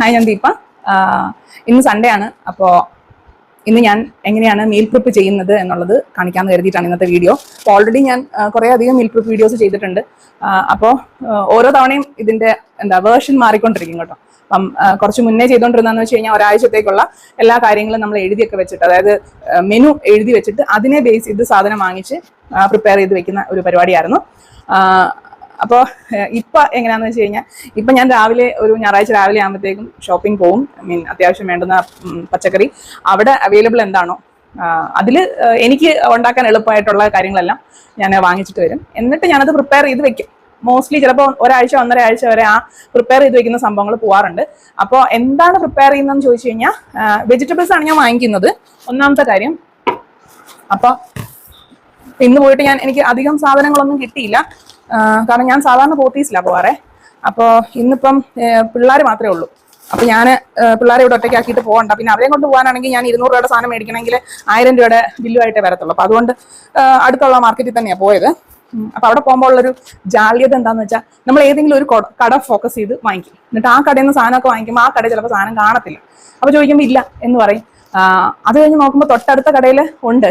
Hi ഞാൻ ദീപ ഇന്ന് Sunday ആണ്. അപ്പോൾ ഇന്ന് ഞാൻ എങ്ങനെയാണ് മീൽ പ്രിപ്പ് ചെയ്യുന്നത് എന്നുള്ളത് കാണിക്കാൻ കരുതിയിട്ടാണ് ഇന്നത്തെ വീഡിയോ അപ്പോൾ ഓൾറെഡി ഞാൻ കുറേ അധികം മീൽ പ്രിപ്പ് വീഡിയോസ് ചെയ്തിട്ടുണ്ട്. അപ്പോൾ ഓരോ തവണയും ഇതിന്റെ എന്താ വേർഷൻ മാറിക്കൊണ്ടിരിക്കും കേട്ടോ. അപ്പം കുറച്ച് മുന്നേ ചെയ്തുകൊണ്ടിരുന്നതെന്ന് വെച്ച് കഴിഞ്ഞാൽ ഒരാഴ്ചത്തേക്കുള്ള എല്ലാ കാര്യങ്ങളും നമ്മൾ എഴുതിയൊക്കെ വെച്ചിട്ട് അതായത് മെനു എഴുതി വെച്ചിട്ട് അതിനെ ബേസ് ചെയ്ത് സാധനം വാങ്ങിച്ച് പ്രിപ്പയർ ചെയ്ത് വെക്കുന്ന ഒരു പരിപാടിയായിരുന്നു. അപ്പോൾ ഇപ്പൊ എങ്ങനെയാന്ന് വെച്ച് കഴിഞ്ഞാൽ ഇപ്പൊ ഞാൻ രാവിലെ ഒരു ഞായറാഴ്ച രാവിലെ ആകുമ്പോഴത്തേക്കും ഷോപ്പിംഗ് പോവും. മീൻ അത്യാവശ്യം വേണ്ടുന്ന പച്ചക്കറി. അവിടെ അവൈലബിൾ എന്താണോ അതിൽ എനിക്ക് ഉണ്ടാക്കാൻ എളുപ്പമായിട്ടുള്ള കാര്യങ്ങളെല്ലാം ഞാൻ വാങ്ങിച്ചിട്ട് വരും. എന്നിട്ട് ഞാനത് പ്രിപ്പയർ ചെയ്ത് വെക്കും. മോസ്റ്റ്ലി ചിലപ്പോൾ ഒരാഴ്ച ഒന്നര ആഴ്ച വരെ ആ പ്രിപ്പയർ ചെയ്ത് വെക്കുന്ന സംഭവങ്ങൾ പോവാറുണ്ട്. അപ്പോൾ എന്താണ് പ്രിപ്പയർ ചെയ്യുന്നതെന്ന് ചോദിച്ചു കഴിഞ്ഞാൽ വെജിറ്റബിൾസ് ആണ് ഞാൻ വാങ്ങിക്കുന്നത്. ഒന്നാമത്തെ കാര്യം അപ്പോൾ ഇന്ന് പോയിട്ട് ഞാൻ എനിക്ക് അധികം സാധനങ്ങളൊന്നും കിട്ടിയില്ല. കാരണം ഞാൻ സാധാരണ പോത്തീസിലാണ് പോവാറേ. അപ്പോൾ ഇന്നിപ്പം പിള്ളേർ മാത്രമേ ഉള്ളൂ. അപ്പം ഞാൻ പിള്ളേരെ ഇവിടെ ഒറ്റയ്ക്കാക്കിയിട്ട് പോകണ്ട. പിന്നെ അവരെ കൊണ്ട് പോകാനാണെങ്കിൽ ഞാൻ ഇരുന്നൂറ് രൂപയുടെ സാധനം മേടിക്കണമെങ്കിൽ ആയിരം രൂപയുടെ ബില്ലുമായിട്ടേ വരത്തുള്ളൂ. അപ്പോൾ അതുകൊണ്ട് അടുത്തുള്ള മാർക്കറ്റിൽ തന്നെയാണ് പോയത്. അപ്പം അവിടെ പോകുമ്പോൾ ഉള്ളൊരു ജാള്യത എന്താണെന്ന് വെച്ചാൽ നമ്മൾ ഏതെങ്കിലും ഒരു കൊട- ഫോക്കസ് ചെയ്ത് വാങ്ങിക്കും. എന്നിട്ട് ആ കടയിൽ നിന്ന് സാധനമൊക്കെ വാങ്ങിക്കുമ്പോൾ ആ കടയിൽ ചിലപ്പോൾ സാധനം കാണത്തില്ല. അപ്പോൾ ചോദിക്കുമ്പോൾ ഇല്ല എന്ന് പറയും. അത് കഴിഞ്ഞ് നോക്കുമ്പോൾ തൊട്ടടുത്ത കടയിൽ ഉണ്ട്.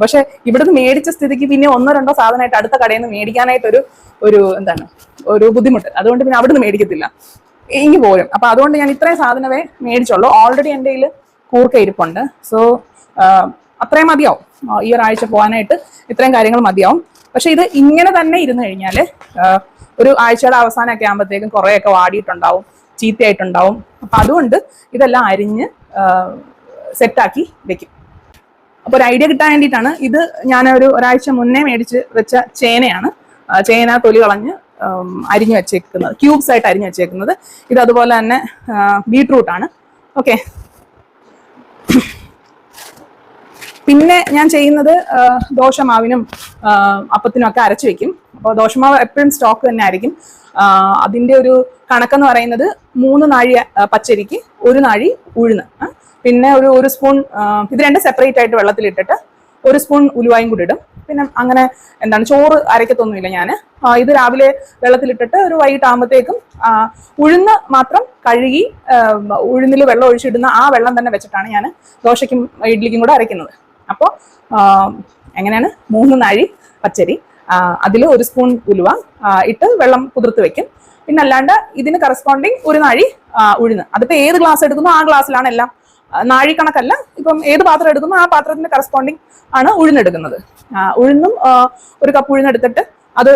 പക്ഷെ ഇവിടുന്ന് മേടിച്ച സ്ഥിതിക്ക് പിന്നെ ഒന്നോ രണ്ടോ സാധനമായിട്ട് അടുത്ത കടയിൽ നിന്ന് മേടിക്കാനായിട്ടൊരു ഒരു എന്താണ് ഒരു ബുദ്ധിമുട്ട്. അതുകൊണ്ട് പിന്നെ അവിടുന്ന് മേടിക്കത്തില്ല. ഇങ്ങി പോരും. അപ്പൊ അതുകൊണ്ട് ഞാൻ ഇത്രയും സാധനമേ മേടിച്ചുള്ളൂ. ഓൾറെഡി എന്റെ കയ്യിൽ കൂർക്ക ഇരിപ്പുണ്ട്. സോ അത്രയും മതിയാവും. ഈ ഒരാഴ്ച പോകാനായിട്ട് ഇത്രയും കാര്യങ്ങൾ മതിയാവും. പക്ഷെ ഇത് ഇങ്ങനെ തന്നെ ഇരുന്ന് കഴിഞ്ഞാൽ ഒരു ആഴ്ചയുടെ അവസാനമൊക്കെ ആകുമ്പോഴത്തേക്കും കുറേയൊക്കെ വാടിയിട്ടുണ്ടാവും ചീത്തയായിട്ടുണ്ടാവും. അപ്പൊ അതുകൊണ്ട് ഇതെല്ലാം അരിഞ്ഞ് സെറ്റാക്കി വെക്കും. അപ്പോൾ ഒരു ഐഡിയ കിട്ടാൻ വേണ്ടിയിട്ടാണ് ഇത് ഞാൻ ഒരു ഒരാഴ്ച മുന്നേ മേടിച്ച് വെച്ച ചേനയാണ്. ചേന തൊലി കളഞ്ഞ് അരിഞ്ഞു വെച്ചേക്കുന്നത് ക്യൂബ്സ് ആയിട്ട് അരിഞ്ഞു വെച്ചേക്കുന്നത്. ഇത് അതുപോലെ തന്നെ ബീട്രൂട്ട് ആണ്. ഓക്കെ പിന്നെ ഞാൻ ചെയ്യുന്നത് ദോഷമാവിനും അപ്പത്തിനും ഒക്കെ അരച്ചു വെക്കും. അപ്പോൾ ദോശമാവ് എപ്പോഴും സ്റ്റോക്ക് തന്നെ ആയിരിക്കും. അതിന്റെ ഒരു കണക്കെന്ന് പറയുന്നത് മൂന്ന് നാഴി പച്ചരിക്ക് ഒരു നാഴി ഉഴുന്ന്. പിന്നെ ഒരു ഒരു സ്പൂൺ ഇത് രണ്ട് സെപ്പറേറ്റ് ആയിട്ട് വെള്ളത്തിലിട്ടിട്ട് ഒരു സ്പൂൺ ഉലുവായും കൂടി ഇടും. പിന്നെ അങ്ങനെ എന്താണ് ചോറ് അരക്കത്തൊന്നുമില്ല ഞാൻ ഇത് രാവിലെ വെള്ളത്തിലിട്ടിട്ട് ഒരു വൈകിട്ടാകുമ്പോഴത്തേക്കും ഉഴുന്ന് മാത്രം കഴുകി ഉഴുന്നിൽ വെള്ളം ഒഴിച്ചിടുന്ന ആ വെള്ളം തന്നെ വെച്ചിട്ടാണ് ഞാൻ ദോശയ്ക്കും ഇഡ്ലിക്കും കൂടെ അരയ്ക്കുന്നത്. അപ്പോൾ എങ്ങനെയാണ്? മൂന്ന് നാഴി പച്ചരി അതിൽ ഒരു സ്പൂൺ ഉലുവ ഇട്ട് വെള്ളം കുതിർത്ത് വെക്കും. പിന്നെ അല്ലാണ്ട് ഇതിന് കറസ്പോണ്ടിങ് ഒരു നാഴി ഉഴുന്ന്. അതിപ്പോൾ ഏത് ഗ്ലാസ് എടുക്കുന്നു ആ ഗ്ലാസ്സിലാണ് എല്ലാം ആ, നാഴി കണക്കല്ല ഇപ്പം ഏത് പാത്രം എടുക്കുന്നു ആ പാത്രത്തിന്റെ കറസ്പോണ്ടിങ് ആണ് ഉഴുന്നെടുക്കുന്നത്. ഉഴുന്നും ഒരു കപ്പ് ഉഴുന്നെടുത്തിട്ട് അത്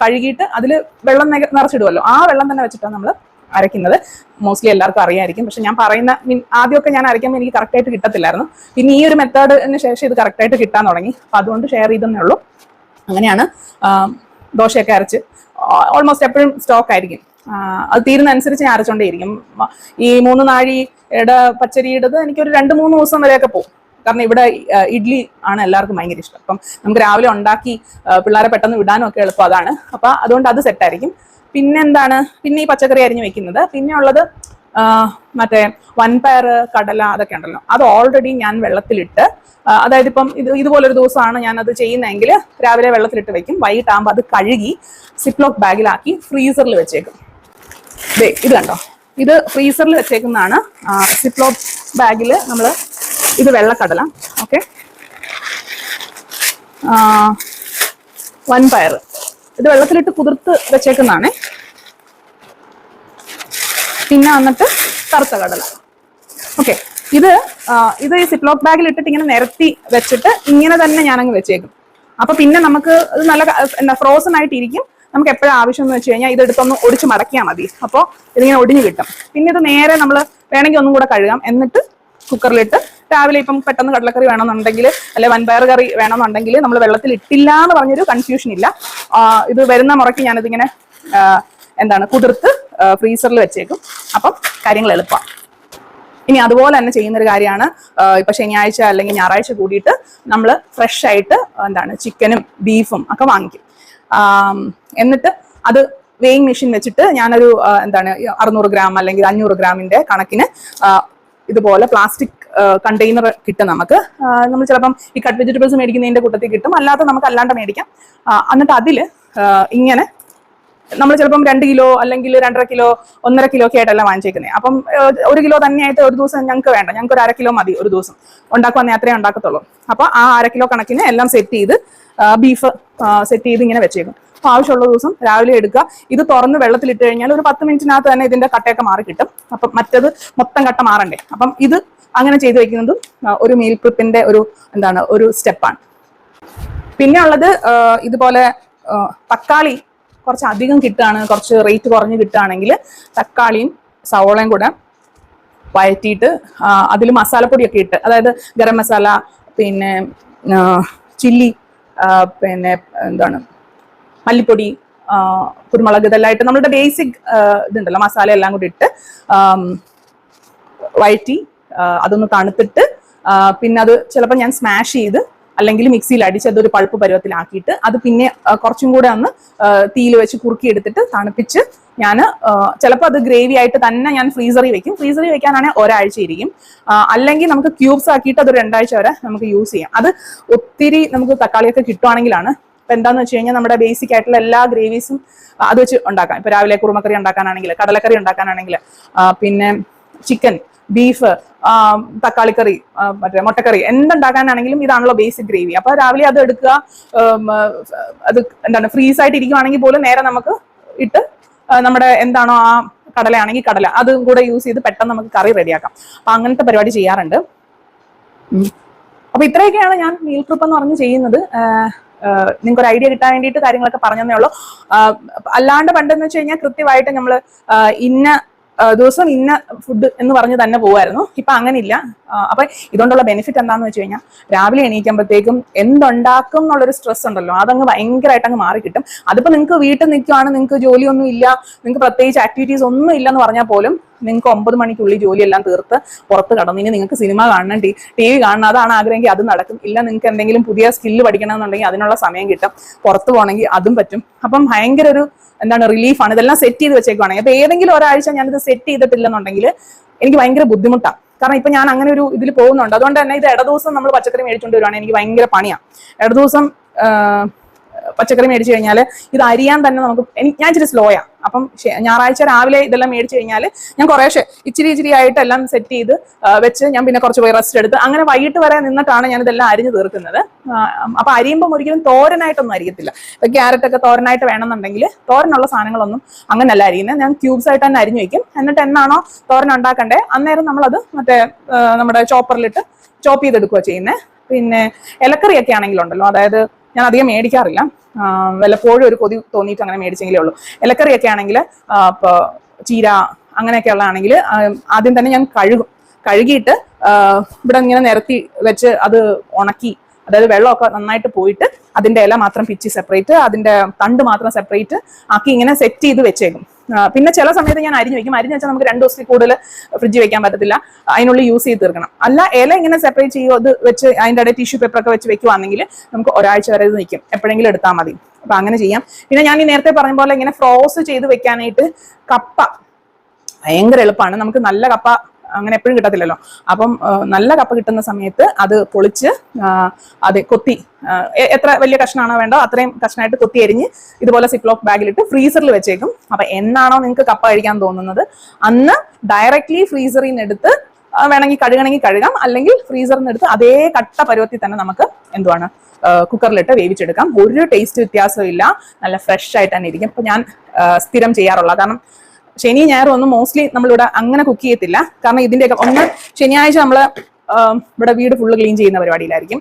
കഴുകിയിട്ട് അതിൽ വെള്ളം നിറച്ചിടുമല്ലോ ആ വെള്ളം തന്നെ വെച്ചിട്ടാണ് നമ്മൾ അരയ്ക്കുന്നത്. മോസ്റ്റ്ലി എല്ലാവർക്കും അറിയായിരിക്കും. പക്ഷെ ഞാൻ പറയുന്ന മീൻ ആദ്യമൊക്കെ ഞാൻ അരയ്ക്കുമ്പോൾ എനിക്ക് കറക്റ്റായിട്ട് കിട്ടത്തില്ലായിരുന്നു. പിന്നെ ഈ ഒരു മെത്തേഡിന് ശേഷം ഇത് കറക്റ്റായിട്ട് കിട്ടാൻ തുടങ്ങി. അപ്പം അതുകൊണ്ട് ഷെയർ ചെയ്തെന്നേ ഉള്ളൂ. അങ്ങനെയാണ് ദോശയൊക്കെ അരച്ച്. ഓൾമോസ്റ്റ് എപ്പോഴും സ്റ്റോക്ക് ആയിരിക്കും. അത് തീരുന്നതനുസരിച്ച് ഞാൻ അരച്ചോണ്ടേയിരിക്കും. ഈ മൂന്ന് നാഴിയുടെ പച്ചരിയിടത് എനിക്കൊരു രണ്ട് മൂന്ന് ദിവസം വരെയൊക്കെ പോകും കാരണം ഇവിടെ ഇഡ്ലി ആണ് എല്ലാവർക്കും ഭയങ്കര ഇഷ്ടം. അപ്പം നമുക്ക് രാവിലെ ഉണ്ടാക്കി പിള്ളേരെ പെട്ടെന്ന് വിടാനും ഒക്കെ എളുപ്പം അതാണ്. അപ്പൊ അതുകൊണ്ട് അത് സെറ്റായിരിക്കും പിന്നെ എന്താണ് പിന്നെ ഈ പച്ചക്കറി അരിഞ്ഞ് വെക്കുന്നത്. പിന്നെ ഉള്ളത് മറ്റേ വൻപയർ കടല അതൊക്കെ ഉണ്ടല്ലോ. അത് ഓൾറെഡി ഞാൻ വെള്ളത്തിലിട്ട് അതായത് ഇപ്പം ഇത് ഇതുപോലൊരു ദിവസമാണ് ഞാൻ അത് ചെയ്യുന്നതെങ്കിൽ രാവിലെ വെള്ളത്തിലിട്ട് വെക്കും. വൈകിട്ടാകുമ്പോൾ അത് കഴുകി സിപ്ലോക്ക് ബാഗിലാക്കി ഫ്രീസറിൽ വെച്ചേക്കും. ഇത് കണ്ടോ? ഇത് ഫ്രീസറിൽ വെച്ചേക്കുന്നതാണ്. സിപ്ലോ ബാഗിൽ നമ്മൾ ഇത് വെള്ളക്കടല. ഓക്കെ. വൻപയർ ഇത് വെള്ളത്തിലിട്ട് കുതിർത്ത് വെച്ചേക്കുന്നതാണ്. പിന്നെ വന്നിട്ട് കറുത്ത കടല. ഓക്കെ. ഇത് ഇത് ഈ സിപ്ലോക്ക് ബാഗിൽ ഇട്ടിട്ട് ഇങ്ങനെ നിരത്തി വെച്ചിട്ട് ഇങ്ങനെ തന്നെ ഞാനങ്ങ് വെച്ചേക്കും. അപ്പൊ പിന്നെ നമുക്ക് ഇത് നല്ല എന്താ ഫ്രോസൺ ആയിട്ടിരിക്കും. നമുക്ക് എപ്പോഴും ആവശ്യം എന്ന് വെച്ച് കഴിഞ്ഞാൽ ഇതെടുത്തൊന്ന് ഒടിച്ച് മടക്കിയാൽ മതി. അപ്പോൾ ഇതിങ്ങനെ ഒടിഞ്ഞു കിട്ടും. പിന്നെ ഇത് നേരെ നമ്മൾ വേണമെങ്കിൽ ഒന്നും കൂടെ കഴുകാം. എന്നിട്ട് കുക്കറിലിട്ട് രാവിലെ ഇപ്പം പെട്ടെന്ന് കടലക്കറി വേണമെന്നുണ്ടെങ്കിൽ അല്ലെ വൻപയർ കറി വേണമെന്നുണ്ടെങ്കിൽ നമ്മൾ വെള്ളത്തിൽ ഇട്ടില്ല എന്ന് പറഞ്ഞൊരു കൺഫ്യൂഷൻ ഇല്ല. ഇത് വരുന്ന മുറയ്ക്ക് ഞാനിതിങ്ങനെ എന്താണ് കുതിർത്ത് ഫ്രീസറിൽ വെച്ചേക്കും. അപ്പം കാര്യങ്ങൾ എളുപ്പമാണ് ഇനി അതുപോലെ തന്നെ ചെയ്യുന്നൊരു കാര്യമാണ് ഇപ്പൊ ശനിയാഴ്ച അല്ലെങ്കിൽ ഞായറാഴ്ച കൂടിയിട്ട് നമ്മൾ ഫ്രഷ് ആയിട്ട് എന്താണ് ചിക്കനും ബീഫും ഒക്കെ വാങ്ങിക്കും. എന്നിട്ട് അത് വെയിങ് മെഷീൻ വെച്ചിട്ട് ഞാനൊരു എന്താണ് അറുന്നൂറ് ഗ്രാം അല്ലെങ്കിൽ അഞ്ഞൂറ് ഗ്രാമിന്റെ കണക്കിന് ഇതുപോലെ പ്ലാസ്റ്റിക് കണ്ടെയ്നർ കിട്ടും നമുക്ക്. നമ്മൾ ചിലപ്പം ഈ കട്ട് വെജിറ്റബിൾസ് മേടിക്കുന്നതിന്റെ കൂട്ടത്തിൽ കിട്ടും. അല്ലാതെ നമുക്ക് അല്ലാണ്ട് മേടിക്കാം. എന്നിട്ട് അതിൽ ഇങ്ങനെ നമ്മൾ ചിലപ്പം രണ്ട് കിലോ അല്ലെങ്കിൽ രണ്ടര കിലോ ഒന്നര കിലോ ഒക്കെ ആയിട്ടല്ല വാങ്ങിച്ചേക്കുന്നത് അപ്പം ഒരു കിലോ തന്നെയായിട്ട് ഒരു ദിവസം ഞങ്ങൾക്ക് വേണ്ട. ഞങ്ങൾക്ക് ഒരു അര കിലോ മതി ഒരു ദിവസം. ഉണ്ടാക്കുവാന്നേ അത്രേ ഉണ്ടാക്കത്തുള്ളൂ. അപ്പോൾ ആ അര കിലോ കണക്കിന് എല്ലാം സെറ്റ് ചെയ്ത് ബീഫ് സെറ്റ് ചെയ്ത് ഇങ്ങനെ വെച്ചേക്കും. അപ്പോൾ ആവശ്യമുള്ള ദിവസം രാവിലെ എടുക്കുക. ഇത് തുറന്ന് വെള്ളത്തിലിട്ട് കഴിഞ്ഞാൽ ഒരു പത്ത് മിനിറ്റിനകത്ത് തന്നെ ഇതിന്റെ കട്ടയൊക്കെ മാറി കിട്ടും. അപ്പം മറ്റത് മൊത്തം കട്ട മാറണ്ടേ. അപ്പം ഇത് അങ്ങനെ ചെയ്തു വെക്കുന്നതും ഒരു മീൽ പ്രിപ്പിന്റെ ഒരു എന്താണ് ഒരു സ്റ്റെപ്പാണ് പിന്നെ ഉള്ളത് ഇതുപോലെ തക്കാളി കുറച്ച് അധികം കിട്ടുകയാണ് കുറച്ച് റേറ്റ് കുറഞ്ഞ് കിട്ടുകയാണെങ്കിൽ തക്കാളിയും സവോളയും കൂടെ വഴറ്റിയിട്ട് അതിൽ മസാലപ്പൊടിയൊക്കെ ഇട്ട് അതായത് ഗരം മസാല പിന്നെ ചില്ലി പിന്നെ എന്താണ് മല്ലിപ്പൊടി കുരുമുളക് ഇതെല്ലാം ഇട്ട് നമ്മളുടെ ബേസിക് ഇതുണ്ടല്ലോ മസാല എല്ലാം കൂടി ഇട്ട് വഴറ്റി അതൊന്ന് തണുത്തിട്ട് പിന്നെ അത് ചിലപ്പോൾ ഞാൻ സ്മാഷ് ചെയ്ത് അല്ലെങ്കിൽ മിക്സിയിൽ അടിച്ച് അതൊരു പൾപ്പ് പരുവത്തിലാക്കിയിട്ട് അത് പിന്നെ കുറച്ചും കൂടെ ഒന്ന് തീയിൽ വെച്ച് കുറുക്കി എടുത്തിട്ട് തണുപ്പിച്ച് ഞാൻ ചിലപ്പോൾ അത് ഗ്രേവി ആയിട്ട് തന്നെ ഞാൻ ഫ്രീസറിൽ വെക്കും. ഫ്രീസറിൽ വെക്കാനാണെങ്കിൽ ഒരാഴ്ച ഇരിക്കും. അല്ലെങ്കിൽ നമുക്ക് ക്യൂബ്സ് ആക്കിയിട്ട് അത് രണ്ടാഴ്ച വരെ നമുക്ക് യൂസ് ചെയ്യാം. അത് ഒത്തിരി നമുക്ക് തക്കാളിയൊക്കെ കിട്ടുവാണെങ്കിലാണ്. ഇപ്പം എന്താന്ന് വെച്ച് കഴിഞ്ഞാൽ നമ്മുടെ ബേസിക് ആയിട്ടുള്ള എല്ലാ ഗ്രേവീസും അത് വെച്ച് ഉണ്ടാക്കാം. ഇപ്പൊ രാവിലെ കുറുമക്കറി ഉണ്ടാക്കാനാണെങ്കിൽ കടലക്കറി ഉണ്ടാക്കാനാണെങ്കിൽ പിന്നെ ചിക്കൻ ബീഫ് തക്കാളിക്കറി മറ്റേ മുട്ടക്കറി എന്തുണ്ടാക്കാനാണെങ്കിലും ഇതാണല്ലോ ബേസിക് ഗ്രേവി അപ്പൊ രാവിലെ അത് എടുക്കുക അത് എന്താണ് ഫ്രീസ് ആയിട്ട് ഇരിക്കുവാണെങ്കിൽ പോലും നേരെ നമുക്ക് ഇട്ട് നമ്മുടെ എന്താണോ ആ കടലയാണെങ്കിൽ കടല. അതും കൂടെ യൂസ് ചെയ്ത് പെട്ടെന്ന് നമുക്ക് കറി റെഡിയാക്കാം. അപ്പൊ അങ്ങനത്തെ പരിപാടി ചെയ്യാറുണ്ട്. അപ്പോൾ അപ്പൊ ഇത്രയൊക്കെയാണ് ഞാൻ മീൽ ട്രിപ്പ് എന്ന് പറഞ്ഞ് ചെയ്യുന്നത്. നിങ്ങൾക്ക് ഒരു ഐഡിയ കിട്ടാൻ വേണ്ടിയിട്ട് കാര്യങ്ങളൊക്കെ പറഞ്ഞതേ ഉള്ളൂ. അല്ലാണ്ട് പണ്ടെന്ന് വെച്ച് കഴിഞ്ഞാൽ കൃത്യമായിട്ട് നമ്മൾ ഇന്ന ദിവസം ഇന്ന ഫുഡ് എന്ന് പറഞ്ഞ് തന്നെ പോകുമായിരുന്നു ഇപ്പൊ അങ്ങനെയില്ല ഇല്ല അപ്പൊ ഇതുകൊണ്ടുള്ള ബെനിഫിറ്റ് എന്താണെന്ന് വെച്ച് കഴിഞ്ഞാൽ രാവിലെ എണീക്കുമ്പോഴത്തേക്കും എന്തുണ്ടാക്കും എന്നുള്ളൊരു സ്ട്രെസ് ഉണ്ടല്ലോ. അതങ്ങ് ഭയങ്കരമായിട്ട് അങ്ങ് മാറി കിട്ടും അതിപ്പോ നിങ്ങൾക്ക് വീട്ടിൽ നിൽക്കുവാണ് നിങ്ങൾക്ക് ജോലിയൊന്നും ഇല്ല നിങ്ങൾക്ക് പ്രത്യേകിച്ച് ആക്ടിവിറ്റീസ് ഒന്നും ഇല്ലെന്ന് പറഞ്ഞാൽ പോലും നിങ്ങൾക്ക് ഒമ്പത് മണിക്കുള്ളിൽ ജോലിയെല്ലാം തീർത്ത് പുറത്ത് കടന്നു ഇനി നിങ്ങൾക്ക് സിനിമ കാണണം ടി ടി വി കാണണം അതാണ് ആഗ്രഹമെങ്കിൽ അത് നടക്കും. ഇല്ല നിങ്ങൾക്ക് എന്തെങ്കിലും പുതിയ സ്കില്ല് പഠിക്കണമെന്നുണ്ടെങ്കിൽ അതിനുള്ള സമയം കിട്ടും. പുറത്ത് പോകണമെങ്കിൽ അതും പറ്റും. അപ്പം ഭയങ്കര ഒരു എന്താണ് റിലീഫാണ് ഇതെല്ലാം സെറ്റ് ചെയ്ത് വെച്ചേക്കുവാണെങ്കിൽ അപ്പോൾ ഏതെങ്കിലും ഒരാഴ്ച ഞാനിത് സെറ്റ് ചെയ്തിട്ടില്ലെന്നുണ്ടെങ്കിൽ എനിക്ക് ഭയങ്കര ബുദ്ധിമുട്ടാണ് കാരണം ഇപ്പൊ ഞാൻ അങ്ങനെ ഒരു ഇതിൽ പോകുന്നുണ്ട്. അതുകൊണ്ട് തന്നെ ഇത് ഇടദിവസം നമ്മൾ പച്ചക്കറി മേടിച്ചുകൊണ്ട് വരുവാണെങ്കിൽ എനിക്ക് ഭയങ്കര പണിയാണ് ഇടദിവസം പച്ചക്കറി മേടിച്ചു കഴിഞ്ഞാൽ ഇത് അരിയാൻ തന്നെ നമുക്ക് ഞാൻ ഇച്ചിരി സ്ലോയാ അപ്പം ഞായറാഴ്ച രാവിലെ ഇതെല്ലാം മേടിച്ചു കഴിഞ്ഞാൽ ഞാൻ കുറേശ്ശെ ഇച്ചിരി ഇച്ചിരി ആയിട്ട് എല്ലാം സെറ്റ് ചെയ്ത് വെച്ച് ഞാൻ പിന്നെ കുറച്ച് പോയി റെസ്റ്റ് എടുത്ത് അങ്ങനെ വൈകിട്ട് വരെ നിന്നിട്ടാണ് ഞാൻ ഇതെല്ലാം അരിഞ്ഞു തീർക്കുന്നത്. അപ്പം അരിയുമ്പോൾ ഒരിക്കലും തോരനായിട്ടൊന്നും അരിയത്തില്ല. ഇപ്പൊ ക്യാരറ്റൊക്കെ തോരനായിട്ട് വേണമെന്നുണ്ടെങ്കിൽ തോരനുള്ള സാധനങ്ങളൊന്നും അങ്ങനെയല്ല അരിയുന്നത് ഞാൻ ക്യൂബ്സ് ആയിട്ട് തന്നെ അരിഞ്ഞു വയ്ക്കും എന്നിട്ട് എന്നാണോ തോരൻ ഉണ്ടാക്കണ്ടേ അന്നേരം നമ്മളത് മറ്റേ നമ്മുടെ ചോപ്പറിലിട്ട് ചോപ്പ് ചെയ്തെടുക്കുക ചെയ്യുന്നത് പിന്നെ ഇലക്കറിയൊക്കെ ആണെങ്കിലുണ്ടല്ലോ അതായത് ഞാൻ അധികം മേടിക്കാറില്ല വല്ലപ്പോഴും ഒരു കൊതി തോന്നിയിട്ട് അങ്ങനെ മേടിച്ചെങ്കിലേ ഉള്ളൂ. ഇലക്കറിയൊക്കെ ആണെങ്കിൽ ഇപ്പോൾ ചീര അങ്ങനെയൊക്കെ ഉള്ളതാണെങ്കിൽ ആദ്യം തന്നെ ഞാൻ കഴുകും. കഴുകിയിട്ട് ഇവിടെ ഇങ്ങനെ നിരത്തി വെച്ച് അത് ഉണക്കി അതായത് വെള്ളമൊക്കെ നന്നായിട്ട് പോയിട്ട് അതിന്റെ ഇല മാത്രം പിച്ചി സെപ്പറേറ്റ് അതിന്റെ തണ്ട് മാത്രം സെപ്പറേറ്റ് ആക്കി ഇങ്ങനെ സെറ്റ് ചെയ്ത് വെച്ചേക്കും. പിന്നെ ചില സമയത്ത് ഞാൻ അരിഞ്ഞു വെക്കും. അരിഞ്ഞു വെച്ചാൽ നമുക്ക് രണ്ട് ദിവസത്തിൽ കൂടുതൽ ഫ്രിഡ്ജ് വെക്കാൻ പറ്റത്തില്ല. അതിനുള്ളിൽ യൂസ് ചെയ്ത് തീർക്കണം. അല്ല ഇല ഇങ്ങനെ സെപ്പറേറ്റ് ചെയ്യുമോ അത് വെച്ച് അതിന്റെ ഇടയിൽ ടിഷ്യൂ പേപ്പർ ഒക്കെ വെച്ച് വെക്കുവാണെങ്കിൽ നമുക്ക് ഒരാഴ്ച വരെ ഇത് നിൽക്കും. എപ്പോഴെങ്കിലും എടുത്താൽ മതി. അപ്പൊ അങ്ങനെ ചെയ്യാം. പിന്നെ ഞാൻ ഈ നേരത്തെ പറഞ്ഞ പോലെ ഇങ്ങനെ ഫ്രോസ് ചെയ്ത് വെക്കാനായിട്ട് കപ്പ ഭയങ്കര എളുപ്പമാണ് നമുക്ക് നല്ല കപ്പ അങ്ങനെ എപ്പോഴും കിട്ടത്തില്ലല്ലോ. അപ്പം നല്ല കപ്പ കിട്ടുന്ന സമയത്ത് അത് പൊളിച്ച് അതെ കൊത്തി എത്ര വലിയ കഷ്ണമാണോ വേണ്ടോ അത്രയും കഷ്ണമായിട്ട് കൊത്തി എരിഞ്ഞ് ഇതുപോലെ സിപ്ലോക്ക് ബാഗിലിട്ട് ഫ്രീസറിൽ വെച്ചേക്കും. അപ്പൊ എന്നാണോ നിങ്ങൾക്ക് കപ്പ കഴിക്കാൻ തോന്നുന്നത്? അന്ന് ഡയറക്ട്ലി ഫ്രീസറിൽ നിന്ന് എടുത്ത് വേണമെങ്കിൽ കഴുകണമെങ്കിൽ കഴുകാം. അല്ലെങ്കിൽ ഫ്രീസറിൽ നിന്ന് എടുത്ത് അതേ കട്ട പരുവത്തിൽ തന്നെ നമുക്ക് എന്തുവാണ് കുക്കറിലിട്ട് വേവിച്ചെടുക്കാം. ഒരു ടേസ്റ്റ് വ്യത്യാസവും ഇല്ല നല്ല ഫ്രഷ് ആയിട്ട് തന്നെ ഇരിക്കും. അപ്പൊ ഞാൻ സ്ഥിരം ചെയ്യാറുള്ള കാരണം ശനി ഞായറും ഒന്നും മോസ്റ്റ്ലി നമ്മളിവിടെ അങ്ങനെ കുക്ക് ചെയ്യത്തില്ല. കാരണം ഇതിന്റെയൊക്കെ ഒന്ന് ശനിയാഴ്ച നമ്മൾ ഇവിടെ വീട് ഫുള്ള് ക്ലീൻ ചെയ്യുന്ന പരിപാടിയിലായിരിക്കും.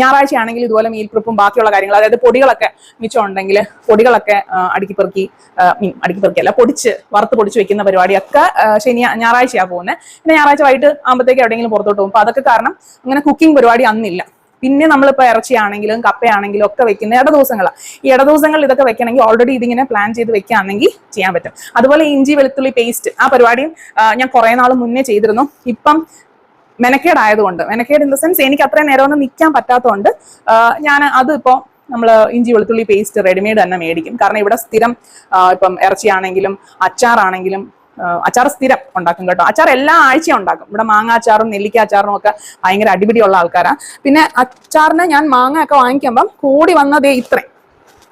ഞായറാഴ്ച ആണെങ്കിൽ ഇതുപോലെ മീൽ പ്രിപ്പും ബാക്കിയുള്ള കാര്യങ്ങൾ അതായത് പൊടികളൊക്കെ മിച്ചം ഉണ്ടെങ്കിൽ പൊടികളൊക്കെ ആ, അടുക്കി പെറുക്കി ആ, മീൻ അടുക്കി പൊടിച്ച് വറുത്ത് പൊടിച്ച് വെക്കുന്ന പരിപാടിയൊക്കെ ശനി ഞായറാഴ്ചയാണ് പോകുന്നത് പിന്നെ ഞായറാഴ്ച വൈകിട്ട് ആകുമ്പോഴത്തേക്ക് എവിടെയെങ്കിലും പുറത്തോട്ട് പോകും. അപ്പൊ അതൊക്കെ കാരണം അങ്ങനെ കുക്കിംഗ് പരിപാടി അന്നില്ല. പിന്നെ നമ്മളിപ്പോൾ ഇറച്ചിയാണെങ്കിലും കപ്പയാണെങ്കിലും ഒക്കെ വെക്കുന്ന ഇട ദിവസങ്ങളാണ് ഈ ഇട ദിവസങ്ങളിൽ ഇതൊക്കെ വെക്കണമെങ്കിൽ ഓൾറെഡി ഇതിങ്ങനെ പ്ലാൻ ചെയ്ത് വെക്കുകയാണെങ്കിൽ ചെയ്യാൻ പറ്റും. അതുപോലെ ഇഞ്ചി വെളുത്തുള്ളി പേസ്റ്റ് ആ പരിപാടിയും ഞാൻ കുറേ നാൾ മുന്നേ ചെയ്തിരുന്നു. ഇപ്പം മെനക്കേടായതുകൊണ്ട് മെനക്കേട് ഇൻ ദ സെൻസ് എനിക്ക് അത്രയും നേരമൊന്നും നിൽക്കാൻ പറ്റാത്തതുകൊണ്ട് ഞാൻ അതിപ്പോൾ നമ്മൾ ഇഞ്ചി വെളുത്തുള്ളി പേസ്റ്റ് റെഡിമെയ്ഡ് തന്നെ മേടിക്കും. കാരണം ഇവിടെ സ്ഥിരം ഇപ്പം ഇറച്ചിയാണെങ്കിലും അച്ചാറാണെങ്കിലും അച്ചാർ സ്ഥിരം ഉണ്ടാക്കും കേട്ടോ. അച്ചാർ എല്ലാ ആഴ്ചയും ഉണ്ടാക്കും. ഇവിടെ മാങ്ങ അച്ചാറും നെല്ലിക്ക അച്ചാറും ഒക്കെ ഭയങ്കര അടിപിടിയുള്ള ആൾക്കാരാണ് പിന്നെ അച്ചാറിന് ഞാൻ മാങ്ങ ഒക്കെ വാങ്ങിക്കുമ്പം കൂടി വന്നതേ ഇത്രയും.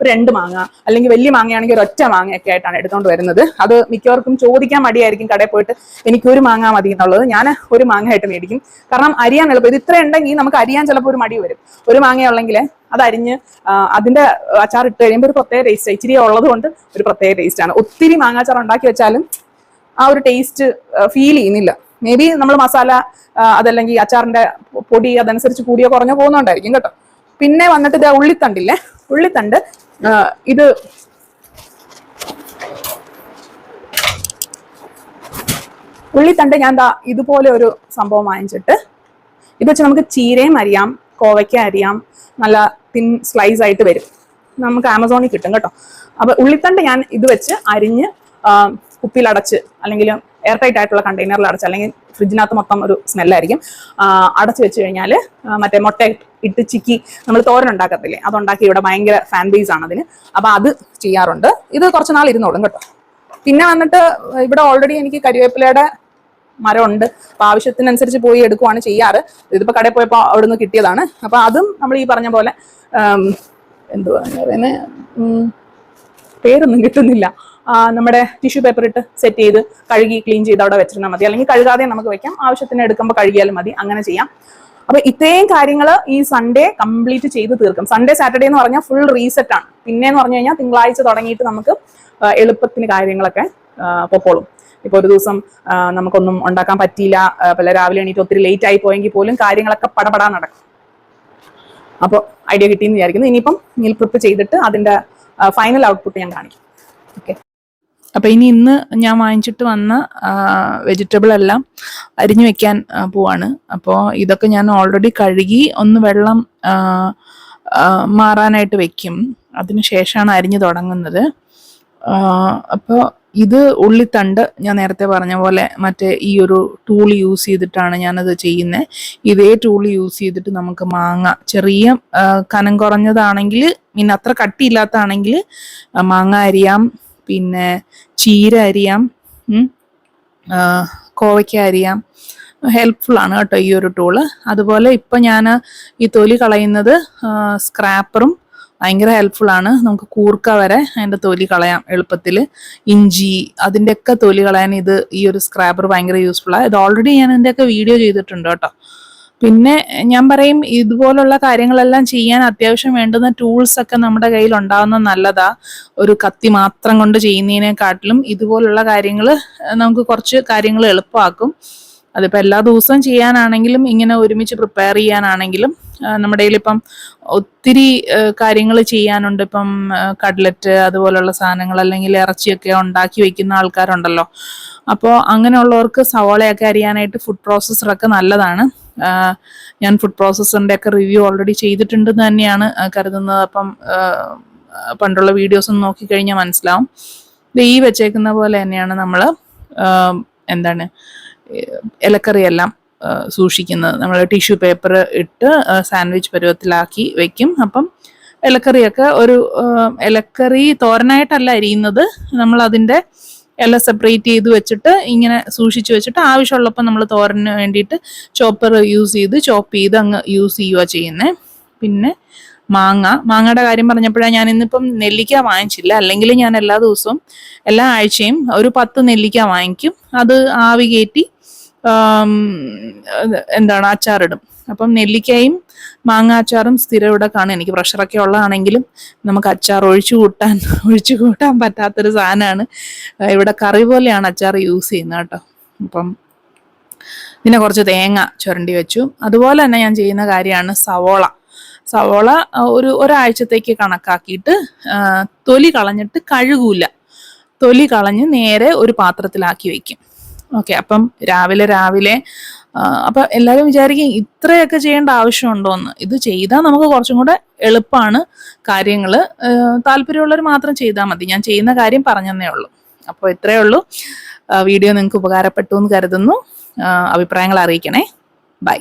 രണ്ട് മാങ്ങ അല്ലെങ്കിൽ വലിയ മാങ്ങയാണെങ്കിൽ ഒരു ഒറ്റ മാങ്ങയൊക്കെ ആയിട്ടാണ് എടുത്തുകൊണ്ട് വരുന്നത്. അത് മിക്കവർക്കും ചോദിക്കാൻ മടിയായിരിക്കും കടയിൽ പോയിട്ട് എനിക്ക് ഒരു മാങ്ങ മതി എന്നുള്ളത്. ഞാൻ ഒരു മാങ്ങ ആയിട്ട് മേടിക്കും. കാരണം അരിയാൻ എളുപ്പം ഇത് ഇത്ര ഉണ്ടെങ്കിൽ നമുക്ക് അരിയാൻ ചിലപ്പോൾ ഒരു മടി വരും. ഒരു മാങ്ങ ഉള്ളെങ്കിൽ അത് അരിഞ്ഞ് അതിന്റെ അച്ചാർ ഇട്ട് കഴിയുമ്പോൾ ഒരു പ്രത്യേക ടേസ്റ്റ് ഇച്ചിരി ഉള്ളത് കൊണ്ട് ഒരു പ്രത്യേക ടേസ്റ്റ് ആണ്. ഒത്തിരി മാങ്ങാച്ചാർ ഉണ്ടാക്കി വെച്ചാലും ആ ഒരു ടേസ്റ്റ് ഫീൽ ചെയ്യുന്നില്ല. മേ ബി നമ്മൾ മസാല അതല്ലെങ്കിൽ അച്ചാറിന്റെ പൊടി അതനുസരിച്ച് കൂടിയോ കുറഞ്ഞോ പോകുന്നുണ്ടായിരിക്കും കേട്ടോ. പിന്നെ വന്നിട്ട് ഇത് ഉള്ളിത്തണ്ടില്ലേ? ഉള്ളിത്തണ്ട് ഇത് ഉള്ളിത്തണ്ട് ഞാൻ ദാ ഇതുപോലെ ഒരു സംഭവം വാങ്ങിച്ചിട്ട് ഇത് വെച്ച് നമുക്ക് ചീരയും അരിയാം കോവയ്ക്ക അരിയാം നല്ല തിൻ സ്ലൈസ് ആയിട്ട് വരും. നമുക്ക് ആമസോണിൽ കിട്ടും കേട്ടോ. അപ്പൊ ഉള്ളിത്തണ്ട് ഞാൻ ഇത് വെച്ച് അരിഞ്ഞ് കുപ്പിയിൽ അടച്ച് അല്ലെങ്കിൽ എയർ ടൈറ്റ് ആയിട്ടുള്ള കണ്ടെയ്നറിൽ അടച്ച് അല്ലെങ്കിൽ ഫ്രിഡ്ജിനകത്ത് മൊത്തം ഒരു സ്മെല്ലായിരിക്കും അടച്ചു വെച്ച് കഴിഞ്ഞാൽ മറ്റേ മുട്ട ഇട്ട് ചിക്കി നമ്മൾ തോരൻ ഉണ്ടാക്കത്തില്ലേ? അതുണ്ടാക്കി ഇവിടെ ഭയങ്കര ഫാൻ ബേസ് ആണ് അതിന് അപ്പോൾ അത് ചെയ്യാറുണ്ട്. ഇത് കുറച്ച് നാൾ ഇരുന്നോളും കേട്ടോ. പിന്നെ വന്നിട്ട് ഇവിടെ ഓൾറെഡി എനിക്ക് കരിവേപ്പിലയുടെ മരമുണ്ട്. അപ്പൊ ആവശ്യത്തിനനുസരിച്ച് പോയി എടുക്കുവാണ് ചെയ്യാറ്. ഇതിപ്പോ കടയിൽ പോയപ്പോൾ നിന്ന് കിട്ടിയതാണ്. അപ്പോൾ അതും നമ്മൾ ഈ പറഞ്ഞ പോലെ എന്തുവാ പറയുന്നത് പേരൊന്നും കിട്ടുന്നില്ല. നമ്മുടെ ടിഷ്യൂ പേപ്പർ ഇട്ട് സെറ്റ് ചെയ്ത് കഴുകി ക്ലീൻ ചെയ്ത് അവിടെ വെച്ചിരുന്നാൽ മതി. അല്ലെങ്കിൽ കഴുകാതെ നമുക്ക് വെക്കാം. ആവശ്യത്തിന് എടുക്കുമ്പോൾ കഴുകിയാലും മതി. അങ്ങനെ ചെയ്യാം. അപ്പൊ ഇത്രയും കാര്യങ്ങൾ ഈ സൺഡേ കംപ്ലീറ്റ് ചെയ്ത് തീർക്കും. സൺഡേ സാറ്റർഡേ എന്ന് പറഞ്ഞാൽ ഫുൾ റീസെറ്റ് ആണ്. പിന്നെ എന്ന് പറഞ്ഞു കഴിഞ്ഞാൽ തിങ്കളാഴ്ച തുടങ്ങിയിട്ട് നമുക്ക് എളുപ്പത്തിന് കാര്യങ്ങളൊക്കെ പൊക്കോളും. ഇപ്പൊ ഒരു ദിവസം നമുക്കൊന്നും ഉണ്ടാക്കാൻ പറ്റിയില്ല. പല രാവിലെ എണീറ്റ് ഒത്തിരി ലേറ്റ് ആയി പോയെങ്കിൽ പോലും കാര്യങ്ങളൊക്കെ പടപടാ നടക്കും. അപ്പോൾ ഐഡിയ കിട്ടിയെന്ന് വിചാരിക്കുന്നു. ഇനിയിപ്പം മീൽ പ്രിപ്പ് ചെയ്തിട്ട് അതിന്റെ ഫൈനൽ ഔട്ട്പുട്ട് ഞാൻ കാണിക്കും. ഓക്കെ അപ്പൊ ഇനി ഇന്ന് ഞാൻ വാങ്ങിച്ചിട്ട് വന്ന വെജിറ്റബിൾ എല്ലാം അരിഞ്ഞു വെക്കാൻ പോവാണ്. അപ്പോൾ ഇതൊക്കെ ഞാൻ ഓൾറെഡി കഴുകി ഒന്ന് വെള്ളം മാറാനായിട്ട് വെക്കും. അതിനുശേഷമാണ് അരിഞ്ഞു തുടങ്ങുന്നത്. അപ്പോൾ ഇത് ഉള്ളിത്തണ്ട് ഞാൻ നേരത്തെ പറഞ്ഞ പോലെ മറ്റേ ഈ ഒരു ടൂൾ യൂസ് ചെയ്തിട്ടാണ് ഞാനത് ചെയ്യുന്നത് ഇതേ ടൂൾ യൂസ് ചെയ്തിട്ട് നമുക്ക് മാങ്ങ ചെറിയ കനം കുറഞ്ഞതാണെങ്കിൽ പിന്നെ അത്ര കട്ടിയില്ലാത്തതാണെങ്കിൽ മാങ്ങ അരിയാം പിന്നെ ചീര അരിയാം കോവയ്ക്ക അരിയാം. ഹെൽപ്ഫുൾ ആണ് കേട്ടോ ഈ ഒരു ടൂൾ അതുപോലെ ഇപ്പം ഞാൻ ഈ തൊലി കളയുന്നത് സ്ക്രാപ്പറും ഭയങ്കര ഹെൽപ്ഫുൾ ആണ്. നമുക്ക് കൂർക്ക വരെ അതിന്റെ തൊലി കളയാം എളുപ്പത്തിൽ ഇഞ്ചി അതിന്റെയൊക്കെ തൊലി കളയാൻ ഇത് ഈ ഒരു സ്ക്രാപ്പർ ഭയങ്കര യൂസ്ഫുള്ളാണ് ഇത് ഓൾറെഡി ഞാൻ ഇതിന്റെയൊക്കെ വീഡിയോ ചെയ്തിട്ടുണ്ട് കേട്ടോ. പിന്നെ ഞാൻ പറയും ഇതുപോലുള്ള കാര്യങ്ങളെല്ലാം ചെയ്യാൻ അത്യാവശ്യം വേണ്ടുന്ന ടൂൾസ് ഒക്കെ നമ്മുടെ കയ്യിൽ ഉണ്ടാവുന്നത് നല്ലതാ. ഒരു കത്തി മാത്രം കൊണ്ട് ചെയ്യുന്നതിനെക്കാട്ടിലും ഇതുപോലുള്ള കാര്യങ്ങൾ നമുക്ക് കുറച്ച് കാര്യങ്ങൾ എളുപ്പമാക്കും. അതിപ്പോൾ എല്ലാ ദിവസവും ചെയ്യാനാണെങ്കിലും ഇങ്ങനെ ഒരുമിച്ച് പ്രിപ്പയർ ചെയ്യാനാണെങ്കിലും നമ്മുടെ കയ്യിലിപ്പം ഒത്തിരി കാര്യങ്ങൾ ചെയ്യാനുണ്ട്. ഇപ്പം കട്ലറ്റ് അതുപോലുള്ള സാധനങ്ങൾ അല്ലെങ്കിൽ ഇറച്ചിയൊക്കെ ഉണ്ടാക്കി വെക്കുന്ന ആൾക്കാരുണ്ടല്ലോ. അപ്പോൾ അങ്ങനെയുള്ളവർക്ക് സവാളയൊക്കെ അറിയാനായിട്ട് ഫുഡ് പ്രോസസ്സറൊക്കെ നല്ലതാണ്. ഞാൻ ഫുഡ് പ്രോസസ്സറിന്റെ ഒക്കെ റിവ്യൂ ഓൾറെഡി ചെയ്തിട്ടുണ്ട് തന്നെയാണ് കരുതുന്നത്. അപ്പം പണ്ടുള്ള വീഡിയോസ് ഒന്ന് നോക്കിക്കഴിഞ്ഞാൽ മനസ്സിലാവും. ഇത് ഈ വെച്ചേക്കുന്ന പോലെ തന്നെയാണ് നമ്മൾ എന്താണ് ഇലക്കറിയെല്ലാം സൂക്ഷിക്കുന്നത്. നമ്മൾ ടിഷ്യൂ പേപ്പർ ഇട്ട് സാൻഡ്വിച്ച് പരുവത്തിലാക്കി വെക്കും. അപ്പം ഇലക്കറിയൊക്കെ ഒരു ഇലക്കറി തോരനായിട്ടല്ല അരിയുന്നത്. നമ്മൾ അതിന്റെ ഇല സെപ്പറേറ്റ് ചെയ്ത് വെച്ചിട്ട് ഇങ്ങനെ സൂക്ഷിച്ച് വെച്ചിട്ട് ആവശ്യമുള്ളപ്പോൾ നമ്മൾ തോരന് വേണ്ടിയിട്ട് ചോപ്പർ യൂസ് ചെയ്ത് ചോപ്പ് ചെയ്ത് അങ്ങ് യൂസ് ചെയ്യുക ചെയ്യുന്നത് പിന്നെ മാങ്ങ. മാങ്ങയുടെ കാര്യം പറഞ്ഞപ്പോഴാണ് ഞാൻ ഇന്നിപ്പം നെല്ലിക്ക വാങ്ങിച്ചില്ല. അല്ലെങ്കിൽ ഞാൻ എല്ലാ ദിവസവും എല്ലാ ആഴ്ചയും ഒരു പത്ത് നെല്ലിക്ക വാങ്ങിക്കും. അത് ആവി കയറ്റി എന്താണ് അച്ചാറിടും. അപ്പം നെല്ലിക്കയും മാങ്ങ അച്ചാറും സ്ഥിരം ഇവിടെ കാണും. എനിക്ക് പ്രഷറൊക്കെ ഉള്ളതാണെങ്കിലും നമുക്ക് അച്ചാർ ഒഴിച്ചു കൂട്ടാൻ ഒഴിച്ചു കൂട്ടാൻ പറ്റാത്തൊരു സാധനമാണ്. ഇവിടെ കറി പോലെയാണ് അച്ചാർ യൂസ് ചെയ്യുന്നത് കേട്ടോ. അപ്പം പിന്നെ കുറച്ച് തേങ്ങ ചുരണ്ടി വെച്ചു. അതുപോലെ തന്നെ ഞാൻ ചെയ്യുന്ന കാര്യമാണ് സവോള. സവോള ഒരു ഒരാഴ്ചത്തേക്ക് കണക്കാക്കിയിട്ട് തൊലി കളഞ്ഞിട്ട് കഴുകൂല. തൊലി കളഞ്ഞ് നേരെ ഒരു പാത്രത്തിലാക്കി വയ്ക്കും ഓക്കെ അപ്പം രാവിലെ രാവിലെ അപ്പം എല്ലാവരും വിചാരിക്കും ഇത്രയൊക്കെ ചെയ്യേണ്ട ആവശ്യമുണ്ടോ എന്ന് ഇത് ചെയ്താൽ നമുക്ക് കുറച്ചും കൂടെ എളുപ്പമാണ് കാര്യങ്ങൾ താല്പര്യമുള്ളവർ മാത്രം ചെയ്താൽ മതി. ഞാൻ ചെയ്യുന്ന കാര്യം പറഞ്ഞതന്നേ ഉള്ളൂ. അപ്പോൾ ഇത്രയേ ഉള്ളൂ. വീഡിയോ നിങ്ങൾക്ക് ഉപകാരപ്പെട്ടു എന്ന് കരുതുന്നു. അഭിപ്രായങ്ങൾ അറിയിക്കണേ. ബൈ.